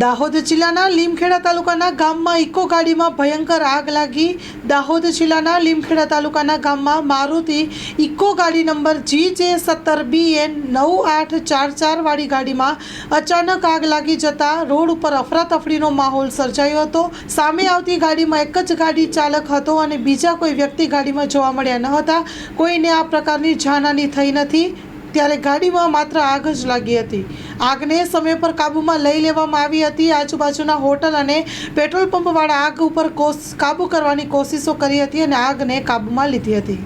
દાહોદ જિલ્લાના લીમખેડા તાલુકાના ગામમાં ઇકો ગાડીમાં ભયંકર આગ લાગી. દાહોદ જિલ્લાના લીમખેડા તાલુકાના ગામમાં મારુતિ ઇકો ગાડી નંબર જી જે સત્તર બી એન નવ આઠ ચાર ચાર વાળી ગાડીમાં અચાનક આગ લાગી જતા રોડ ઉપર અફરાતફરીનો માહોલ સર્જાયો હતો. સામે આવતી ગાડીમાં એક જ ગાડી ચાલક હતો અને બીજા કોઈ વ્યક્તિ ગાડીમાં જોવા મળ્યા ન હતા. કોઈને આ પ્રકારની જાનહાની થઈ નથી. ત્યારે ગાડીમાં માત્ર આગ જ લાગી હતી. આગને સમય પર કાબૂમાં લઈ લેવામાં આવી હતી. આજુબાજુના હોટલ અને પેટ્રોલ પંપવાળા આગ ઉપર કોસ, કાબૂ કરવાની કોશિશો કરી હતી અને આગને કાબૂમાં લીધી હતી.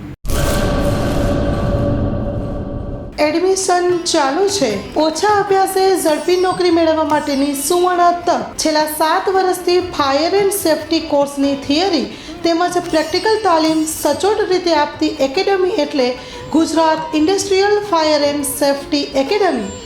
એડમિશન ચાલુ છે. ઓછા અભ્યાસે ઝડપી નોકરી મેળવવા માટેની સુવર્ણ તક. છેલ્લા સાત વર્ષથી ફાયર એન્ડ સેફટી કોર્સની થિયરી તેમજ પ્રેક્ટિકલ તાલીમ સચોટ રીતે આપતી એકેડમી એટલે Gujarat industrial fire and safety academy